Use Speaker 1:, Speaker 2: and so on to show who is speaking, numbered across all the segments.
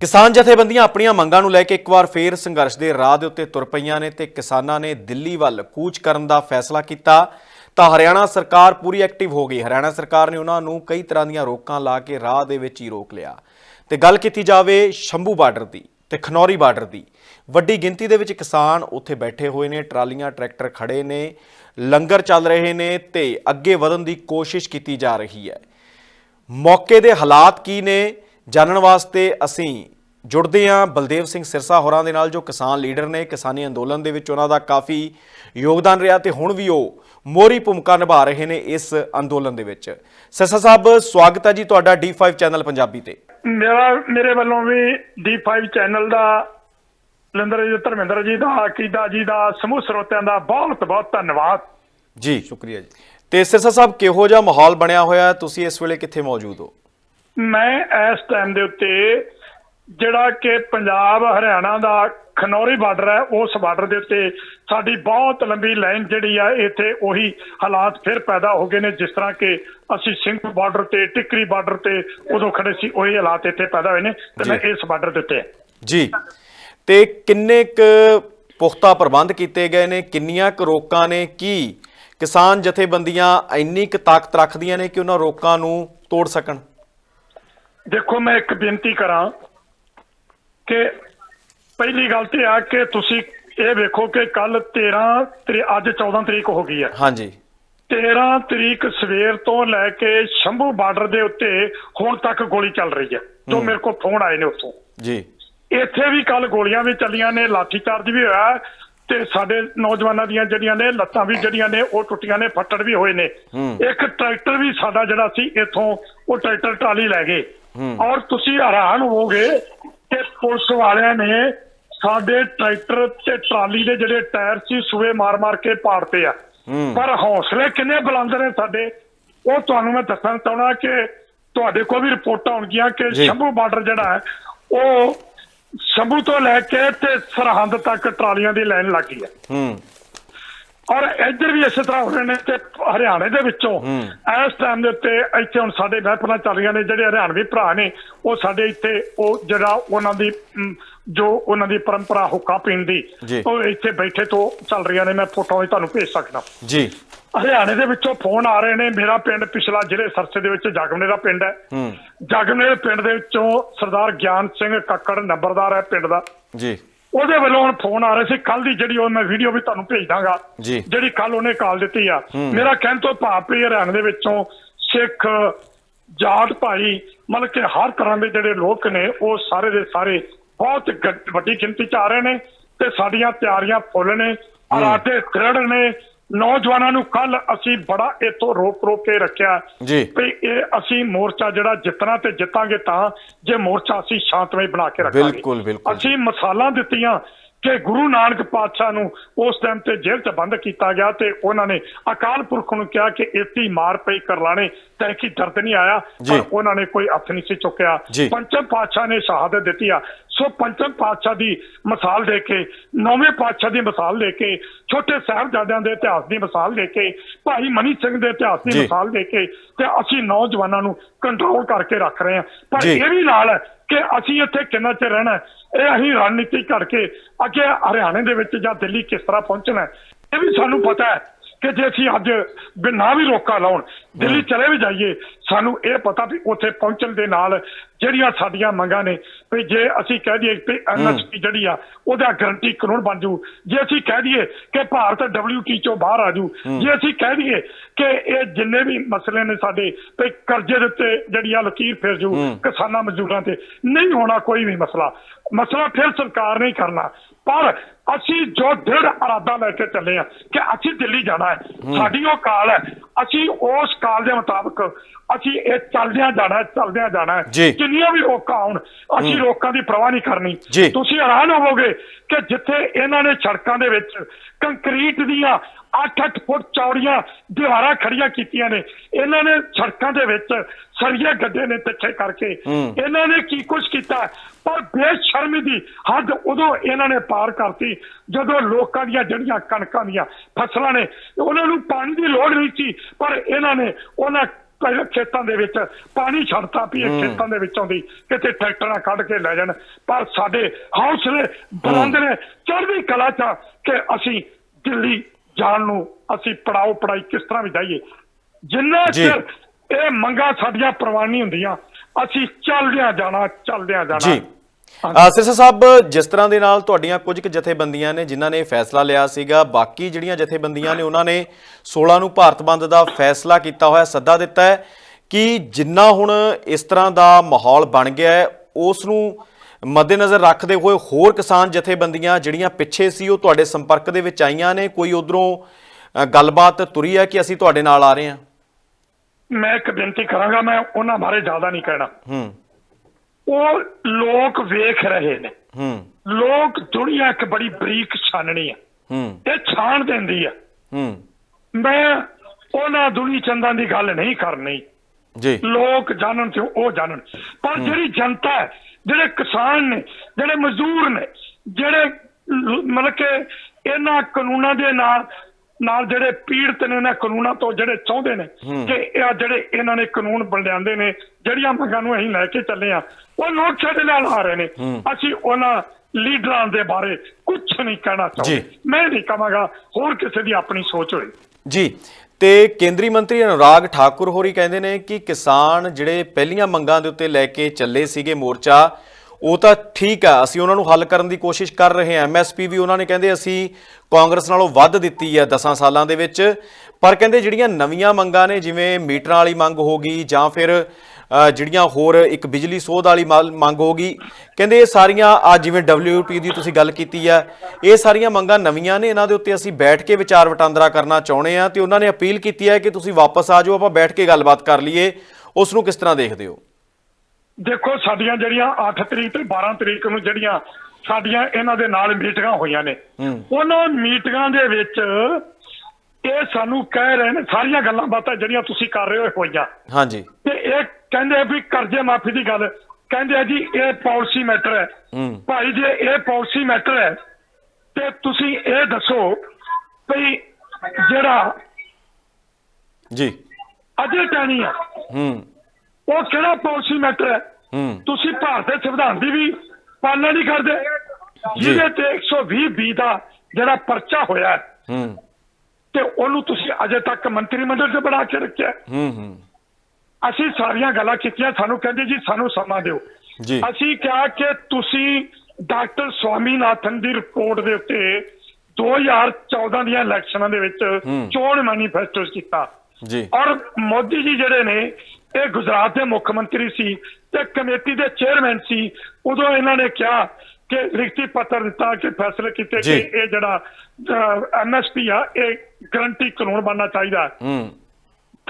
Speaker 1: ਕਿਸਾਨ ਜਥੇਬੰਦੀਆਂ ਆਪਣੀਆਂ ਮੰਗਾਂ ਨੂੰ ਲੈ ਕੇ ਇੱਕ ਵਾਰ ਫੇਰ ਸੰਘਰਸ਼ ਦੇ ਰਾਹ ਦੇ ਉੱਤੇ ਤੁਰ ਪਈਆਂ ਨੇ ਤੇ ਕਿਸਾਨਾਂ ਨੇ ਦਿੱਲੀ ਵੱਲ ਕੂਚ ਕਰਨ ਦਾ ਫੈਸਲਾ ਕੀਤਾ। ਤਾਂ ਹਰਿਆਣਾ ਸਰਕਾਰ ਪੂਰੀ ਐਕਟਿਵ ਹੋ ਗਈ। ਹਰਿਆਣਾ ਸਰਕਾਰ ਨੇ ਉਹਨਾਂ ਨੂੰ ਕਈ ਤਰ੍ਹਾਂ ਦੀਆਂ ਰੋਕਾਂ ਲਾ ਕੇ ਰਾਹ ਦੇ ਵਿੱਚ ਹੀ ਰੋਕ ਲਿਆ। ਤੇ ਗੱਲ ਕੀਤੀ ਜਾਵੇ ਸ਼ੰਭੂ ਬਾਰਡਰ ਦੀ ਤੇ ਖਨੌਰੀ ਬਾਰਡਰ ਦੀ। ਵੱਡੀ ਗਿਣਤੀ ਦੇ ਵਿੱਚ ਕਿਸਾਨ ਉੱਥੇ ਬੈਠੇ ਹੋਏ ਨੇ, ਟਰਾਲੀਆਂ, ਟਰੈਕਟਰ ਖੜੇ ਨੇ, ਲੰਗਰ ਚੱਲ ਰਹੇ ਨੇ ਤੇ ਅੱਗੇ ਵਧਣ ਦੀ ਕੋਸ਼ਿਸ਼ ਕੀਤੀ ਜਾ ਰਹੀ ਹੈ। ਮੌਕੇ ਦੇ ਹਾਲਾਤ ਕੀ ਨੇ? ਜਾਣਨ ਵਾਸਤੇ ਅਸੀਂ ਜੁੜਦੇ ਹਾਂ ਬਲਦੇਵ ਸਿੰਘ ਸਿਰਸਾ ਹੋਰਾਂ ਦੇ ਨਾਲ ਜੋ ਕਿਸਾਨ ਲੀਡਰ ਨੇ ਕਿਸਾਨੀ ਅੰਦੋਲਨ ਦੇ ਵਿੱਚ ਉਹਨਾਂ ਦਾ ਕਾਫੀ ਯੋਗਦਾਨ ਰਿਹਾ ਤੇ ਹੁਣ ਵੀ ਉਹ ਮੋਰੀ ਭੂਮਿਕਾ ਨਿਭਾ ਰਹੇ ਨੇ ਇਸ ਅੰਦੋਲਨ ਦੇ ਵਿੱਚ। ਸਿਰਸਾ ਸਾਹਿਬ ਸਵਾਗਤ ਹੈ ਜੀ ਤੁਹਾਡਾ D5 ਚੈਨਲ ਪੰਜਾਬੀ ਤੇ।
Speaker 2: ਮੇਰਾ ਮੇਰੇ ਵੱਲੋਂ ਵੀ D5 ਚੈਨਲ ਦਾ ਲਿੰਦਰ ਜੀ ਧਰਮਿੰਦਰ ਜੀ ਦਾ ਕੀਦਾ ਜੀ ਦਾ ਸਮੂਹ ਸਰੋਤਿਆਂ ਦਾ ਬਹੁਤ ਬਹੁਤ ਧੰਨਵਾਦ।
Speaker 1: ਜੀ ਸ਼ੁਕਰੀਆ ਜੀ। ਤੇ ਸਿਰਸਾ ਸਾਹਿਬ ਕਿਹੋ ਜਿਹਾ ਮਾਹੌਲ ਬਣਿਆ ਹੋਇਆ? ਤੁਸੀਂ ਇਸ ਵੇਲੇ ਕਿੱਥੇ ਮੌਜੂਦ ਹੋ?
Speaker 2: ਮੈਂ ਇਸ ਟਾਈਮ ਦੇ ਉੱਤੇ ਜਿਹੜਾ ਕਿ ਪੰਜਾਬ ਹਰਿਆਣਾ ਦਾ ਖਨੌਰੀ ਬਾਰਡਰ ਹੈ ਉਸ ਬਾਰਡਰ ਦੇ ਉੱਤੇ ਸਾਡੀ ਬਹੁਤ ਲੰਬੀ ਲਾਈਨ ਜਿਹੜੀ ਆ ਇੱਥੇ ਉਹੀ ਹਾਲਾਤ ਫਿਰ ਪੈਦਾ ਹੋ ਗਏ ਨੇ ਜਿਸ ਤਰ੍ਹਾਂ ਕਿ ਅਸੀਂ ਸਿੰਘ ਬਾਰਡਰ ਤੇ ਟਿੱਕਰੀ ਬਾਰਡਰ ਤੇ ਉਦੋਂ ਖੜੇ ਸੀ ਉਹੀ ਹਾਲਾਤ ਇੱਥੇ ਪੈਦਾ ਹੋਏ ਨੇ ਤੇ ਮੈਂ ਇਸ ਬਾਰਡਰ ਦੇ ਉੱਤੇ।
Speaker 1: ਜੀ। ਤੇ ਕਿੰਨੇ ਕੁ ਪੁਖਤਾ ਪ੍ਰਬੰਧ ਕੀਤੇ ਗਏ ਨੇ ਕਿੰਨੀਆਂ ਕੁ ਰੋਕਾਂ ਨੇ ਕੀ ਕਿਸਾਨ ਜਥੇਬੰਦੀਆਂ ਇੰਨੀ ਕੁ ਤਾਕਤ ਰੱਖਦੀਆਂ ਨੇ ਕਿ ਉਹਨਾਂ ਰੋਕਾਂ ਨੂੰ ਤੋੜ ਸਕਣ?
Speaker 2: ਦੇਖੋ ਮੈਂ ਇੱਕ ਬੇਨਤੀ ਕਰਾਂ ਕਿ ਪਹਿਲੀ ਗੱਲ ਤੇ ਆ ਕਿ ਤੁਸੀਂ ਇਹ ਵੇਖੋ ਕਿ ਕੱਲ 13 ਤਰੀ- ਅੱਜ 14 ਤਰੀਕ ਹੋ ਗਈ ਹੈ।
Speaker 1: ਹਾਂਜੀ।
Speaker 2: 13 ਤਰੀਕ ਸਵੇਰ ਤੋਂ ਲੈ ਕੇ ਸ਼ੰਭੂ ਬਾਰਡਰ ਦੇ ਉੱਤੇ ਹੁਣ ਤੱਕ ਗੋਲੀ ਚੱਲ ਰਹੀ ਹੈ। ਜੋ ਮੇਰੇ ਕੋਲ ਫੋਨ ਆਏ ਨੇ ਉੱਥੋਂ।
Speaker 1: ਜੀ।
Speaker 2: ਇੱਥੇ ਵੀ ਕੱਲ ਗੋਲੀਆਂ ਵੀ ਚੱਲੀਆਂ ਨੇ ਲਾਠੀ ਚਾਰਜ ਵੀ ਹੋਇਆ ਤੇ ਸਾਡੇ ਨੌਜਵਾਨਾਂ ਦੀਆਂ ਜਿਹੜੀਆਂ ਨੇ ਲੱਤਾਂ ਵੀ ਜਿਹੜੀਆਂ ਨੇ ਉਹ ਟੁੱਟੀਆਂ ਨੇ ਫੱਟੜ ਵੀ ਹੋਏ ਨੇ। ਇੱਕ ਟਰੈਕਟਰ ਵੀ ਸਾਡਾ ਜਿਹੜਾ ਸੀ ਇੱਥੋਂ ਉਹ ਟਰੈਕਟਰ ਟਰਾਲੀ ਲੈ ਗਏ। ਔਰ ਤੁਸੀਂ ਹੈਰਾਨ ਹੋਵੋਗੇ ਕਿ ਪੁਲਿਸ ਵਾਲਿਆਂ ਨੇ ਸਾਡੇ ਟਰੈਕਟਰ ਤੇ ਟਰਾਲੀ ਦੇ ਜਿਹੜੇ ਟਾਇਰ ਸੀ ਸੂਏ ਮਾਰ-ਮਾਰ ਕੇ ਪਾੜਤੇ ਆ। ਪਰ ਹੌਸਲੇ ਕਿੰਨੇ ਬੁਲੰਦ ਨੇ ਸਾਡੇ। ਉਹ ਤੁਹਾਨੂੰ ਮੈਂ ਦੱਸਣਾ ਚਾਹਣਾ ਕਿ ਤੁਹਾਡੇ ਕੋਲ ਵੀ ਰਿਪੋਰਟਾਂ ਹੋਣਗੀਆਂ ਕਿ। ਸ਼ੰਭੂ ਬਾਰਡਰ ਜਿਹੜਾ ਹੈ ਉਹ ਸ਼ੰਭੂ ਤੋਂ ਲੈ ਕੇ ਤੇ ਸਰਹੰਦ ਤੱਕ ਟਰਾਲੀਆਂ ਦੀ ਲਾਈਨ ਲੱਗ ਹੈ।
Speaker 1: ਹੂੰ।
Speaker 2: ਔਰ ਇੱਧਰ ਵੀ ਇਸੇ ਤਰ੍ਹਾਂ ਹੋ ਰਹੇ ਨੇ ਤੇ ਹਰਿਆਣੇ ਦੇ ਵਿੱਚੋਂ ਇਸ ਟਾਈਮ ਦੇ ਉੱਤੇ ਇੱਥੇ ਹੁਣ ਸਾਡੇ ਮਹਿਫਲਾਂ ਚੱਲ ਰਹੀਆਂ ਨੇ ਜਿਹੜੇ ਹਰਿਆਣਵੀ ਭਰਾ ਨੇ ਉਹ ਸਾਡੇ ਇੱਥੇ ਉਹ ਜਿਹੜਾ ਉਹਨਾਂ ਦੀ ਜੋ ਉਹਨਾਂ ਦੀ ਪਰੰਪਰਾ ਹੁੱਕਾ ਪੀਣ ਦੀ। ਉਹ ਇੱਥੇ ਬੈਠੇ ਤੋਂ ਚੱਲ ਰਹੀਆਂ ਨੇ ਮੈਂ ਫੋਟੋਆਂ ਵੀ ਤੁਹਾਨੂੰ ਭੇਜ ਸਕਦਾ।
Speaker 1: ਜੀ।
Speaker 2: ਹਰਿਆਣੇ ਦੇ ਵਿੱਚੋਂ ਫੋਨ ਆ ਰਹੇ ਨੇ ਮੇਰਾ ਪਿੰਡ ਪਿਛਲਾ ਜ਼ਿਲ੍ਹੇ ਸਰਸੇ ਦੇ ਵਿੱਚ ਜਗਮਨੇ ਦਾ ਪਿੰਡ ਹੈ। ਜਗਮਨੇ ਪਿੰਡ ਦੇ ਵਿੱਚੋਂ ਸਰਦਾਰ ਗਿਆਨ ਸਿੰਘ ਕੱਕੜ ਨੰਬਰਦਾਰ ਹੈ ਪਿੰਡ ਦਾ।
Speaker 1: ਜੀ।
Speaker 2: ਉਹਦੇ ਵੱਲੋਂ ਹੁਣ ਫੋਨ ਆ ਰਹੇ ਸੀ ਕੱਲ ਦੀ ਜਿਹੜੀ ਉਹ ਮੈਂ ਵੀਡੀਓ ਵੀ ਤੁਹਾਨੂੰ ਭੇਜ ਦਾਂਗਾ। ਜਿਹੜੀ ਕੱਲ ਉਹਨੇ ਕਾਲ ਦਿੱਤੀ ਆ। ਮੇਰਾ ਕਹਿਣ ਤੋਂ ਭਾਵ ਵੀ ਹਰਿਆਣਾ ਦੇ ਵਿੱਚੋਂ ਸਿੱਖ ਜਾਟ ਭਾਈ ਮਤਲਬ ਕਿ ਹਰ ਤਰ੍ਹਾਂ ਦੇ ਜਿਹੜੇ ਲੋਕ ਨੇ ਉਹ ਸਾਰੇ ਦੇ ਸਾਰੇ ਬਹੁਤ ਵੱਡੀ ਗਿਣਤੀ ਚ ਆ ਰਹੇ ਨੇ ਤੇ ਸਾਡੀਆਂ ਤਿਆਰੀਆਂ ਫੁੱਲ ਨੇ ਅਰਾਦੇ ਦ੍ਰਿੜ ਨੇ ਨੌਜਵਾਨਾਂ ਨੂੰ ਕੱਲ ਅਸੀਂ ਬੜਾ ਇਥੋਂ ਰੋਕ ਰੋਕ ਕੇ ਰੱਖਿਆ
Speaker 1: ਜੀ।
Speaker 2: ਵੀ ਇਹ ਅਸੀਂ ਮੋਰਚਾ ਜਿਹੜਾ ਜਿੱਤਣਾ ਤੇ ਜਿੱਤਾਂਗੇ ਤਾਂ ਜੇ ਮੋਰਚਾ ਅਸੀਂ ਸ਼ਾਂਤਮਈ ਬਣਾ ਕੇ ਰੱਖਾਂਗੇ
Speaker 1: ਬਿਲਕੁਲ, ਬਿਲਕੁਲ।
Speaker 2: ਅਸੀਂ ਮਿਸਾਲਾਂ ਦਿੱਤੀਆਂ ਕਿ ਗੁਰੂ ਨਾਨਕ ਪਾਤਸ਼ਾਹ ਨੂੰ ਉਸ ਟਾਈਮ ਤੇ ਜੇਲ੍ਹ 'ਚ ਬੰਦ ਕੀਤਾ ਗਿਆ ਤੇ ਉਹਨਾਂ ਨੇ ਅਕਾਲ ਪੁਰਖ ਨੂੰ ਕਿਹਾ ਕਿ ਇਤੀ ਮਾਰ ਪਈ ਕਰਲਾਣੇ ਤੈ ਕੀ ਦਰਦ ਨਹੀਂ ਆਇਆ। ਪਰ ਉਹਨਾਂ ਨੇ ਕੋਈ ਹੱਥ ਨਹੀਂ ਸੀ ਚੁੱਕਿਆ। ਪੰਚਮ ਪਾਤਸ਼ਾਹ ਨੇ ਸ਼ਹਾਦਤ ਦਿੱਤੀ ਆ ਸੋ ਪੰਚਮ ਪਾਤਸ਼ਾਹ ਦੀ ਮਿਸਾਲ ਦੇ ਕੇ ਨੌਵੇਂ ਪਾਤਸ਼ਾਹ ਦੀ ਮਿਸਾਲ ਦੇ ਕੇ ਛੋਟੇ ਸਾਹਿਬਜ਼ਾਦਿਆਂ ਦੇ ਇਤਿਹਾਸ ਦੀ ਮਿਸਾਲ ਦੇ ਕੇ ਭਾਈ ਮਨੀ ਸਿੰਘ ਦੇ ਇਤਿਹਾਸ ਦੀ। ਮਿਸਾਲ ਦੇ ਕੇ ਤੇ ਅਸੀਂ ਨੌਜਵਾਨਾਂ ਨੂੰ ਕੰਟਰੋਲ ਕਰਕੇ ਰੱਖ ਰਹੇ ਹਾਂ ਪਰ। ਇਹ ਵੀ ਨਾਲ ਹੈ ਕਿ ਅਸੀਂ ਇੱਥੇ ਕਿੰਨਾ ਚਿਰ ਰਹਿਣਾ ਇਹ ਅਸੀਂ ਰਣਨੀਤੀ ਕਰਕੇ ਅੱਗੇ ਹਰਿਆਣੇ ਦੇ ਵਿੱਚ ਜਾਂ ਦਿੱਲੀ ਕਿਸ ਤਰ੍ਹਾਂ ਪਹੁੰਚਣਾ ਇਹ ਵੀ ਸਾਨੂੰ ਪਤਾ ਹੈ ਕਿ ਜੇ ਅਸੀਂ ਅੱਜ ਬਿਨਾਂ ਵੀ ਰੋਕਾ ਲਾਉਣ ਦਿੱਲੀ ਚਲੇ ਵੀ ਜਾਈਏ ਸਾਨੂੰ ਇਹ ਪਤਾ ਵੀ ਉੱਥੇ ਪਹੁੰਚਣ ਦੇ ਨਾਲ ਜਿਹੜੀਆਂ ਸਾਡੀਆਂ ਮੰਗਾਂ ਨੇ ਵੀ ਜੇ ਅਸੀਂ ਕਹਿ ਦਈਏ ਕਿ ਐਨਐਸਪੀ ਜਿਹੜੀ ਆ ਉਹਦਾ ਗਰੰਟੀ ਕਾਨੂੰਨ ਬਣ ਜੂ। ਜੇ ਅਸੀਂ ਕਹਿ ਦਈਏ ਕਿ ਭਾਰਤ ਡਬਲਯੂਟੀ ਚੋਂ ਬਾਹਰ ਆ ਜੂ ਜੇ ਅਸੀਂ ਕਹਿ ਦਈਏ ਕਿ ਇਹ ਜਿੰਨੇ ਵੀ ਮਸਲੇ ਨੇ ਸਾਡੇ ਤੇ ਕਰਜ਼ੇ ਦੇ ਉੱਤੇ ਜਿਹੜੀ ਆ ਲਕੀਰ ਫਿਰ ਜੂ ਕਿਸਾਨਾਂ ਮਜ਼ਦੂਰਾਂ ਤੇ ਨਹੀਂ ਹੋਣਾ ਕੋਈ ਵੀ ਮਸਲਾ। ਮਸਲਾ ਫਿਰ ਸਰਕਾਰ ਨਹੀਂ ਕਰਨਾ। ਪਰ ਅਸੀਂ ਜੋ ਦ੍ਰਿੜ ਇਰਾਦਾ ਲੈ ਕੇ ਚੱਲੇ ਆ ਕਿ ਅਸੀਂ ਦਿੱਲੀ ਜਾਣਾ ਹੈ। ਸਾਡੀ ਉਹ ਕਾਲ ਹੈ। ਅਸੀਂ ਉਸ ਕਾਲ ਦੇ ਮੁਤਾਬਕ ਅਸੀਂ ਇਹ ਚੱਲਦਿਆਂ ਜਾਣਾ ਚੱਲਦਿਆਂ ਜਾਣਾ। ਜਿੰਨੀਆਂ ਵੀ ਰੋਕਾਂ ਆਉਣ ਅਸੀਂ ਰੋਕਾਂ ਦੀ ਪਰਵਾਹ ਨਹੀਂ ਕਰਨੀ। ਤੁਸੀਂ ਹੈਰਾਨ ਹੋਵੋਗੇ ਕਿ ਜਿੱਥੇ ਇਹਨਾਂ ਨੇ ਸੜਕਾਂ ਦੇ ਵਿੱਚ ਕੰਕਰੀਟ ਦੀਆਂ 8-8 ਫੁੱਟ ਚੌੜੀਆਂ ਦੀਵਾਰਾਂ ਖੜੀਆਂ ਕੀਤੀਆਂ ਨੇ ਇਹਨਾਂ ਨੇ ਸੜਕਾਂ ਦੇ ਵਿੱਚ ਸਰੀਏ ਗੱਡੇ ਨੇ ਪਿੱਛੇ ਕਰਕੇ। ਇਹਨਾਂ ਨੇ ਕੀ ਕੁਝ ਕੀਤਾ? ਪਰ ਬੇਸ਼ਰਮੀ ਦੀ ਹੱਦ ਉਦੋਂ ਇਹਨਾਂ ਨੇ ਪਾਰ ਕਰਤੀ ਜਦੋਂ ਲੋਕਾਂ ਦੀਆਂ ਜਿਹੜੀਆਂ ਕਣਕਾਂ ਦੀਆਂ ਫਸਲਾਂ ਨੇ ਉਹਨਾਂ ਨੂੰ ਪਾਣੀ ਦੀ ਲੋੜ ਨਹੀਂ ਸੀ ਪਰ ਇਹਨਾਂ ਨੇ ਉਹਨਾਂ ਪਹਿਲਾਂ ਖੇਤਾਂ ਦੇ ਵਿੱਚ ਪਾਣੀ ਛੱਡਤਾ ਇਹ ਖੇਤਾਂ ਦੇ ਵਿੱਚੋਂ ਦੀ ਕਿਤੇ ਟਰੈਕਟਰਾਂ ਕੱਢ ਕੇ ਲੈ ਜਾਣ। ਪਰ ਸਾਡੇ ਹੌਸਲੇ ਬੁਲੰਦ ਨੇ ਚੜ੍ਹਦੀ ਕਲਾ ਚ ਕਿ ਅਸੀਂ ਦਿੱਲੀ ਜਾਣ ਨੂੰ ਅਸੀਂ ਪੜਾਓ ਪੜਾਈ ਕਿਸ ਤਰ੍ਹਾਂ ਵੀ ਜਾਈਏ। ਜਿੰਨਾ। ਚਿਰ ਇਹ ਮੰਗਾਂ ਸਾਡੀਆਂ ਪ੍ਰਵਾਨ ਹੁੰਦੀਆਂ ਅਸੀਂ ਚੱਲਦਿਆਂ ਜਾਣਾ ਚੱਲਦਿਆਂ ਜਾਣਾ।
Speaker 1: ਸਿਰਸਾ ਸਾਹਿਬ ਜਿਸ ਤਰ੍ਹਾਂ ਦੇ ਨਾਲ ਤੁਹਾਡੀਆਂ ਕੁਝ ਕੁ ਜਥੇਬੰਦੀਆਂ ਨੇ ਜਿਨ੍ਹਾਂ ਨੇ ਫੈਸਲਾ ਲਿਆ ਸੀਗਾ ਬਾਕੀ ਜਿਹੜੀਆਂ ਜਥੇਬੰਦੀਆਂ ਨੇ ਉਹਨਾਂ ਨੇ 16 ਨੂੰ ਭਾਰਤ ਬੰਦ ਦਾ ਫੈਸਲਾ ਕੀਤਾ ਹੋਇਆ ਸੱਦਾ ਦਿੱਤਾ ਹੈ ਕਿ ਜਿੰਨਾ ਹੁਣ ਇਸ ਤਰ੍ਹਾਂ ਦਾ ਮਾਹੌਲ ਬਣ ਗਿਆ ਹੈ ਉਸ ਨੂੰ ਮੱਦੇਨਜ਼ਰ ਰੱਖਦੇ ਹੋਏ ਹੋਰ ਕਿਸਾਨ ਜਥੇਬੰਦੀਆਂ ਜਿਹੜੀਆਂ ਪਿੱਛੇ ਸੀ ਉਹ ਤੁਹਾਡੇ ਸੰਪਰਕ ਦੇ ਵਿੱਚ ਆਈਆਂ ਨੇ। ਕੋਈ ਉਧਰੋਂ ਗੱਲਬਾਤ ਤੁਰੀ ਹੈ ਕਿ ਅਸੀਂ ਤੁਹਾਡੇ ਨਾਲ ਆ ਰਹੇ ਹਾਂ?
Speaker 2: ਮੈਂ ਇੱਕ ਬੇਨਤੀ ਕਰਾਂਗਾ ਮੈਂ ਉਹਨਾਂ ਬਾਰੇ ਜ਼ਿਆਦਾ ਨਹੀਂ ਕਹਿਣਾ।
Speaker 1: ਹੂੰ।
Speaker 2: ਉਹ ਲੋਕ ਵੇਖ ਰਹੇ ਨੇ।
Speaker 1: ਹੂੰ।
Speaker 2: ਲੋਕ ਦੁਨੀਆ ਇੱਕ ਬੜੀ ਬਰੀਕ ਛਾਨਣੀ ਆ।
Speaker 1: ਹੂੰ।
Speaker 2: ਇਹ ਛਾਣ ਦਿੰਦੀ ਆ।
Speaker 1: ਹੂੰ।
Speaker 2: ਮੈਂ ਉਹਨਾਂ ਦੁਨੀ ਚੰਦਾਂ ਦੀ ਗੱਲ ਨਹੀਂ ਕਰਨੀ।
Speaker 1: ਜੀ।
Speaker 2: ਲੋਕ ਜਾਣਨ ਤੇ ਉਹ ਜਾਣਨ। ਪਰ ਜਿਹੜੀ ਜਨਤਾ ਹੈ ਜਿਹੜੇ ਕਿਸਾਨ ਨੇ ਜਿਹੜੇ ਮਜ਼ਦੂਰ ਨੇ ਜਿਹੜੇ ਮਤਲਬ ਕਿ ਇਹਨਾਂ ਕਾਨੂੰਨਾਂ ਦੇ ਨਾਲ ਨਾਲ ਜਿਹੜੇ ਪੀੜਤ ਨੇ ਇਹਨਾਂ ਕਾਨੂੰਨਾਂ ਤੋਂ ਜਿਹੜੇ ਚਾਹੁੰਦੇ ਨੇ ਕਿ ਇਹ ਜਿਹੜੇ ਇਹਨਾਂ ਨੇ ਕਾਨੂੰਨ ਬਣਾਉਂਦੇ ਨੇ ਜਿਹੜੀਆਂ ਮੰਗਾਂ ਨੂੰ ਅਸੀਂ ਲੈ ਕੇ ਚੱਲੇ ਆ ਉਹ ਲੋਕ ਸਾਡੇ ਨਾਲ ਆ ਰਹੇ ਨੇ। ਅਸੀਂ ਉਹਨਾਂ ਲੀਡਰਾਂ ਦੇ ਬਾਰੇ ਕੁਝ ਨਹੀਂ ਕਹਿਣਾ ਚਾਹੁੰਦੇ। ਮੈਂ ਨਹੀਂ ਕਹਾਂਗਾ ਹੋਰ ਕਿਸੇ ਦੀ ਆਪਣੀ ਸੋਚ ਹੋਏ।
Speaker 1: ਜੀ ਤੇ ਕੇਂਦਰੀ ਮੰਤਰੀ ਅਨੁਰਾਗ ਠਾਕੁਰ ਹੋਰੀ ਕਹਿੰਦੇ ਨੇ ਕਿ ਕਿਸਾਨ ਜਿਹੜੇ ਪਹਿਲੀਆਂ ਮੰਗਾਂ ਦੇ ਉੱਤੇ ਲੈ ਕੇ ਚੱਲੇ ਸੀਗੇ ਮੋਰਚਾ ਉਹ ਤਾਂ ਠੀਕ ਆ, ਅਸੀਂ ਉਹਨਾਂ ਨੂੰ ਹੱਲ ਕਰਨ ਦੀ ਕੋਸ਼ਿਸ਼ ਕਰ ਰਹੇ ਹਾਂ। ਐਮਐਸਪੀ ਵੀ ਉਹਨਾਂ ਨੇ ਕਹਿੰਦੇ ਅਸੀਂ ਕਾਂਗਰਸ ਨਾਲੋਂ ਵੱਧ ਦਿੱਤੀ ਹੈ 10 ਸਾਲਾਂ ਦੇ ਵਿੱਚ। ਪਰ ਕਹਿੰਦੇ ਜਿਹੜੀਆਂ ਨਵੀਆਂ ਮੰਗਾਂ ਨੇ, ਜਿਵੇਂ ਮੀਟਰਾਂ ਵਾਲੀ ਮੰਗ ਹੋ ਗਈ ਜਾਂ ਫਿਰ ਜਿਹੜੀਆਂ ਹੋਰ ਇੱਕ ਬਿਜਲੀ ਸੋਧ ਵਾਲੀ ਮਾਲ- ਮੰਗ ਹੋ ਗਈ, ਕਹਿੰਦੇ ਇਹ ਸਾਰੀਆਂ ਆ ਜਿਵੇਂ WT ਦੀ ਤੁਸੀਂ ਗੱਲ ਕੀਤੀ ਆ, ਇਹ ਸਾਰੀਆਂ ਮੰਗਾਂ ਨਵੀਆਂ ਨੇ, ਇਹਨਾਂ ਦੇ ਉੱਤੇ ਅਸੀਂ ਬੈਠ ਕੇ ਵਿਚਾਰ ਵਟਾਂਦਰਾ ਕਰਨਾ ਚਾਹੁੰਦੇ ਆ ਤੇ ਉਹਨਾਂ ਨੇ ਅਪੀਲ ਕੀਤੀ ਹੈ ਕਿ ਤੁਸੀਂ ਵਾਪਸ ਆ ਜਾਓ, ਆਪਾਂ ਬੈਠ ਕੇ ਗੱਲਬਾਤ ਕਰ ਲਈਏ। ਉਸ ਨੂੰ ਕਿਸ ਤਰ੍ਹਾਂ ਦੇਖਦੇ ਹੋ?
Speaker 2: ਦੇਖੋ ਸਾਡੀਆਂ ਜਿਹੜੀਆਂ 8 ਤਰੀਕ ਤੇ 12 ਤਰੀਕ ਨੂੰ ਜਿਹੜੀਆਂ ਸਾਡੀਆਂ ਇਹਨਾਂ ਦੇ ਨਾਲ ਮੀਟਿੰਗਾਂ ਹੋਈਆਂ ਨੇ ਉਹਨਾਂ ਮੀਟਿੰਗਾਂ ਦੇ ਵਿੱਚ ਇਹ ਸਾਨੂੰ ਕਹਿ ਰਹੇ ਨੇ ਸਾਰੀਆਂ ਗੱਲਾਂ ਬਾਤਾਂ ਜਿਹੜੀਆਂ ਤੁਸੀਂ ਕਰ ਰਹੇ ਹੋ ਹੋਈਆਂ।
Speaker 1: ਹਾਂਜੀ।
Speaker 2: ਤੇ ਇਹ ਕਹਿੰਦੇ ਵੀ ਕਰਜ਼ੇ ਮਾਫੀ ਦੀ ਗੱਲ ਕਹਿੰਦੇ ਆ ਜੀ ਇਹ ਪਾਲਿਸੀ ਮੈਟਰ ਹੈ।
Speaker 1: ਹੂੰ।
Speaker 2: ਭਾਈ ਜੇ ਇਹ ਪਾਲਿਸੀ ਮੈਟਰ ਹੈ। ਤੇ ਤੁਸੀਂ ਇਹ ਦੱਸੋ ਵੀ ਜਿਹੜਾ
Speaker 1: ਜੀ।
Speaker 2: ਅਜੇ ਟਾਣੀ ਆ।
Speaker 1: ਹੂੰ।
Speaker 2: ਉਹ ਕਿਹੜਾ ਪਾਲਿਸੀ ਮੈਟਰ ਹੈ? ਤੁਸੀਂ ਭਾਰਤ ਦੇ ਸੰਵਿਧਾਨ ਦੀ ਵੀ ਪਾਲਣਾ ਨਹੀਂ ਕਰਦੇ। ਜਿਹਦੇ ਤੇ 120 ਬੀ ਦਾ ਜਿਹੜਾ ਪਰਚਾ ਹੋਇਆ ਤੇ ਉਹਨੂੰ ਤੁਸੀਂ ਅਜੇ ਤੱਕ ਮੰਤਰੀ ਮੰਡਲ 'ਚ ਬਣਾ ਕੇ ਰੱਖਿਆ ਹੈ।
Speaker 1: ਹੂੰ ਹੂੰ।
Speaker 2: ਅਸੀਂ ਸਾਰੀਆਂ ਗੱਲਾਂ ਕੀਤੀਆਂ ਸਾਨੂੰ ਕਹਿੰਦੇ ਜੀ ਸਾਨੂੰ ਸਮਾਂ ਦਿਓ।
Speaker 1: ਜੀ।
Speaker 2: ਅਸੀਂ ਕਿਹਾ ਕਿ ਤੁਸੀਂ ਡਾਕਟਰ ਸਵਾਮੀਨਾਥਨ ਦੀ ਰਿਪੋਰਟ ਦੇ ਉੱਤੇ 2014 ਦੀਆਂ ਇਲੈਕਸ਼ਨਾਂ ਦੇ ਵਿੱਚ ਚੋਣ ਮੈਨੀਫੈਸਟੋ ਕੀਤਾ।
Speaker 1: ਜੀ।
Speaker 2: ਔਰ ਮੋਦੀ ਜੀ ਜਿਹੜੇ ਨੇ ਇਹ ਗੁਜਰਾਤ ਦੇ ਮੁੱਖ ਮੰਤਰੀ ਸੀ ਤੇ ਕਮੇਟੀ ਦੇ ਚੇਅਰਮੈਨ ਸੀ। ਉਦੋਂ ਇਹਨਾਂ ਨੇ ਕਿਹਾ ਕਿ ਲਿਖਤੀ ਪੱਤਰ ਦਿੱਤਾ ਕਿ ਫੈਸਲੇ ਕੀਤੇ ਕਿ। ਇਹ ਜਿਹੜਾ ਐਮਐਸਪੀ ਆ ਇਹ ਗਰੰਟੀ ਕਾਨੂੰਨ ਬਣਨਾ ਚਾਹੀਦਾ। ਹੈ।
Speaker 1: ਹੂੰ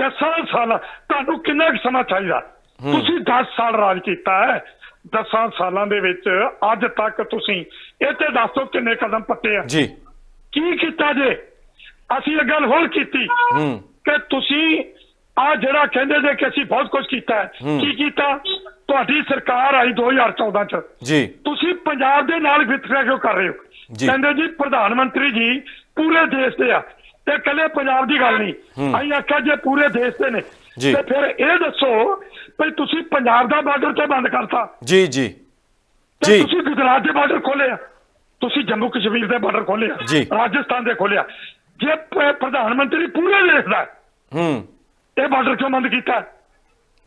Speaker 2: ਦਸਾਂ ਸਾਲ ਤੁਹਾਨੂੰ ਕਿੰਨਾ ਸਮਾਂ ਚਾਹੀਦਾ? ਤੁਸੀਂ 10 ਸਾਲ ਰਾਜ ਕੀਤਾ ਹੈ। 10 ਸਾਲਾਂ ਦੇ ਵਿੱਚ ਅੱਜ ਤੱਕ ਤੁਸੀਂ ਇਹ ਤੇ ਦੱਸੋ ਕਿੰਨੇ ਕਦਮ ਪੱਟੇ ਆ।
Speaker 1: ਜੀ।
Speaker 2: ਕੀ ਕੀਤਾ ਜੇ? ਅਸੀਂ ਇਹ ਗੱਲ ਹੋਰ ਕੀਤੀ
Speaker 1: ਹੂੰ।
Speaker 2: ਕਿ ਤੁਸੀਂ ਆ ਜਿਹੜਾ ਕਹਿੰਦੇ ਜੇ ਕਿ ਅਸੀਂ ਬਹੁਤ ਕੁਝ ਕੀਤਾ ਹੈ। ਕੀ ਕੀਤਾ? ਤੁਹਾਡੀ ਸਰਕਾਰ ਆਈ 2014 ਚ।
Speaker 1: ਜੀ।
Speaker 2: ਤੁਸੀਂ ਪੰਜਾਬ ਦੇ ਨਾਲ ਵਿਤਕਰਾ ਕਿਉਂ ਕਰ ਰਹੇ ਹੋ।
Speaker 1: ਜੀ।
Speaker 2: ਕਹਿੰਦੇ ਜੀ ਪ੍ਰਧਾਨ ਮੰਤਰੀ ਜੀ ਪੂਰੇ ਦੇਸ਼ ਦੇ ਆ। ਤੇ ਕੱਲੇ ਪੰਜਾਬ ਦੀ ਗੱਲ ਨਹੀਂ। ਅਸੀਂ ਆਖਿਆ ਜੇ ਪੂਰੇ ਦੇਸ਼ ਦੇ ਨੇ।
Speaker 1: ਜੀ।
Speaker 2: ਤੇ ਫਿਰ ਇਹ ਦੱਸੋ ਵੀ ਤੁਸੀਂ ਪੰਜਾਬ ਦਾ ਬਾਰਡਰ ਤੇ ਬੰਦ ਕਰਤਾ।
Speaker 1: ਜੀ ਜੀ।
Speaker 2: ਤੇ
Speaker 1: ਜੀ।
Speaker 2: ਤੁਸੀਂ ਗੁਜਰਾਤ ਦੇ ਬਾਰਡਰ ਖੋਲਿਆ ਤੁਸੀਂ ਜੰਮੂ ਕਸ਼ਮੀਰ ਦੇ ਬਾਰਡਰ ਖੋਲਿਆ
Speaker 1: ਜੀ।
Speaker 2: ਰਾਜਸਥਾਨ ਦੇ ਖੋਲਿਆ ਜੇ ਪ- ਪ੍ਰਧਾਨ ਮੰਤਰੀ ਪੂਰੇ ਦੇਸ਼ ਦਾ ਹੈ,
Speaker 1: ਹੂੰ।
Speaker 2: ਇਹ ਬਾਰਡਰ ਕਿਉਂ ਬੰਦ ਕੀਤਾ?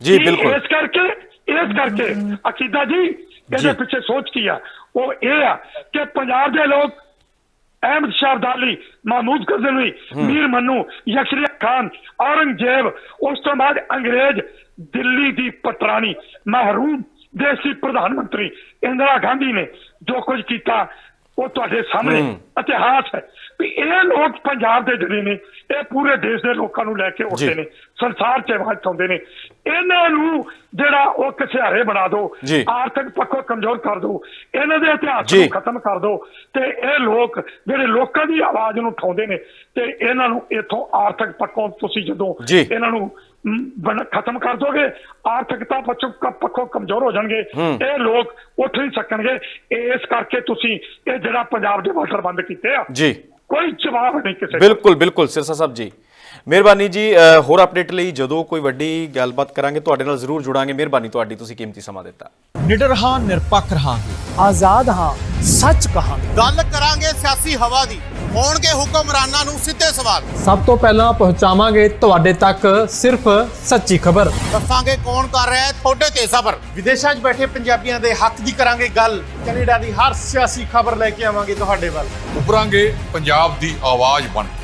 Speaker 1: ਜੀ ਬਿਲਕੁਲ।
Speaker 2: ਇਸ ਕਰਕੇ? ਇਸ ਕਰਕੇ। ਅਕੀਦਾ ਜੀ ਇਹਦੇ। ਪਿੱਛੇ ਸੋਚ ਕੀ ਆ? ਉਹ ਇਹ ਆ ਕਿ ਪੰਜਾਬ ਦੇ ਲੋਕ ਅਹਿਮਦ ਸ਼ਾਹ ਅਬਦਾਲੀ ਮਹਮੂਦ ਗਜ਼ਨਵੀ ਮੀਰ ਮੰਨੂ ਯਸ਼ਰੀਆ ਖਾਨ ਔਰੰਗਜ਼ੇਬ ਉਸ ਤੋਂ ਬਾਅਦ ਅੰਗਰੇਜ਼ ਦਿੱਲੀ ਦੀ ਪਤਰਾਣੀ ਮਹਿਰੂਮ ਦੇਸ਼ ਪ੍ਰਧਾਨ ਮੰਤਰੀ ਇੰਦਰਾ ਗਾਂਧੀ ਨੇ ਜੋ ਕੁਝ ਕੀਤਾ ਉਹ ਤੁਹਾਡੇ ਸਾਹਮਣੇ। ਇਤਿਹਾਸ ਹੈ। ਵੀ ਇਹ ਲੋਕ ਪੰਜਾਬ ਦੇ ਜਿਹੜੇ ਨੇ ਇਹ ਪੂਰੇ ਦੇਸ਼ ਦੇ ਲੋਕਾਂ ਨੂੰ ਲੈ ਕੇ ਉੱਠਦੇ। ਨੇ ਸੰਸਾਰ 'ਚ ਆਵਾਜ਼ ਉਠਾਉਂਦੇ ਨੇ ਇਹਨਾਂ ਨੂੰ ਜਿਹੜਾ ਉਹ ਕਸਿਆਰੇ ਬਣਾ ਦਿਓ। ਆਰਥਿਕ ਪੱਖੋਂ ਕਮਜ਼ੋਰ ਕਰ ਦਿਓ ਇਹਨਾਂ ਦੇ ਇਤਿਹਾਸ। ਨੂੰ ਖਤਮ ਕਰ ਦਿਓ ਤੇ ਇਹ ਲੋਕ ਜਿਹੜੇ ਲੋਕਾਂ ਦੀ ਆਵਾਜ਼ ਨੂੰ ਉਠਾਉਂਦੇ ਨੇ ਤੇ ਇਹਨਾਂ ਨੂੰ ਇਥੋਂ ਆਰਥਿਕ ਪੱਖੋਂ ਤੁਸੀਂ ਜਦੋਂ। ਇਹਨਾਂ ਨੂੰ ਖਤਮ ਕਰ ਦੋਗੇ ਆਰਥਿਕਤਾ ਪੱਖੋਂ ਕ- ਪੱਖੋਂ ਕਮਜ਼ੋਰ ਹੋ ਜਾਣਗੇ ਇਹ ਲੋਕ ਉੱਠ ਨਹੀਂ ਸਕਣਗੇ ਇਸ ਕਰਕੇ ਤੁਸੀਂ ਇਹ ਜਿਹੜਾ ਪੰਜਾਬ ਦੇ ਬਾਰਡਰ ਬੰਦ ਕੀਤੇ ਆ
Speaker 1: ਜੀ
Speaker 2: ਕੋਈ ਜਵਾਬ ਨਹੀਂ ਕਿਸੇ
Speaker 1: ਬਿਲਕੁਲ ਬਿਲਕੁਲ ਸਿਰਸਾ ਸਾਹਿਬ ਜੀ ਮਿਹਰਬਾਨੀ ਜੀ ਹੋਰ ਅਪਡੇਟ ਲਈ ਜਦੋਂ ਕੋਈ ਵੱਡੀ ਗੱਲਬਾਤ ਕਰਾਂਗੇ ਤੁਹਾਡੇ ਨਾਲ ਜ਼ਰੂਰ ਜੁੜਾਂਗੇ। ਮਿਹਰਬਾਨੀ ਤੁਹਾਡੀ ਤੁਸੀਂ ਕੀਮਤੀ ਸਮਾਂ ਦਿੱਤਾ।
Speaker 3: ਨਿਡਰ ਹਾਂ ਨਿਰਪੱਖ ਰਹਾਂਗੇ।
Speaker 4: ਆਜ਼ਾਦ ਹਾਂ ਸੱਚ ਕਹਾਂਗੇ।
Speaker 5: ਗੱਲ ਕਰਾਂਗੇ ਸਿਆਸੀ ਹਵਾ ਦੀ। ਹੋਣਗੇ ਹੁਕਮਰਾਨਾਂ ਨੂੰ ਸਿੱਧੇ ਸਵਾਲ।
Speaker 3: ਸਭ ਤੋਂ ਪਹਿਲਾਂ ਪਹੁੰਚਾਵਾਂਗੇ ਤੁਹਾਡੇ ਤੱਕ ਸਿਰਫ ਸੱਚੀ ਖਬਰ।
Speaker 5: ਦੱਸਾਂਗੇ ਕੌਣ ਕਰ ਰਿਹਾ ਹੈ ਤੁਹਾਡੇ ਤੇ ਸਬਰ। ਵਿਦੇਸ਼ਾਂ 'ਚ ਬੈਠੇ ਪੰਜਾਬੀਆਂ ਦੇ ਹੱਕ ਦੀ ਕਰਾਂਗੇ ਗੱਲ। ਕੈਨੇਡਾ ਦੀ ਹਰ ਸਿਆਸੀ ਖਬਰ ਲੈ ਕੇ ਆਵਾਂਗੇ ਤੁਹਾਡੇ ਵੱਲ।
Speaker 6: ਉਭਰਾਂਗੇ ਪੰਜਾਬ ਦੀ ਆਵਾਜ਼ ਬਣ ਕੇ।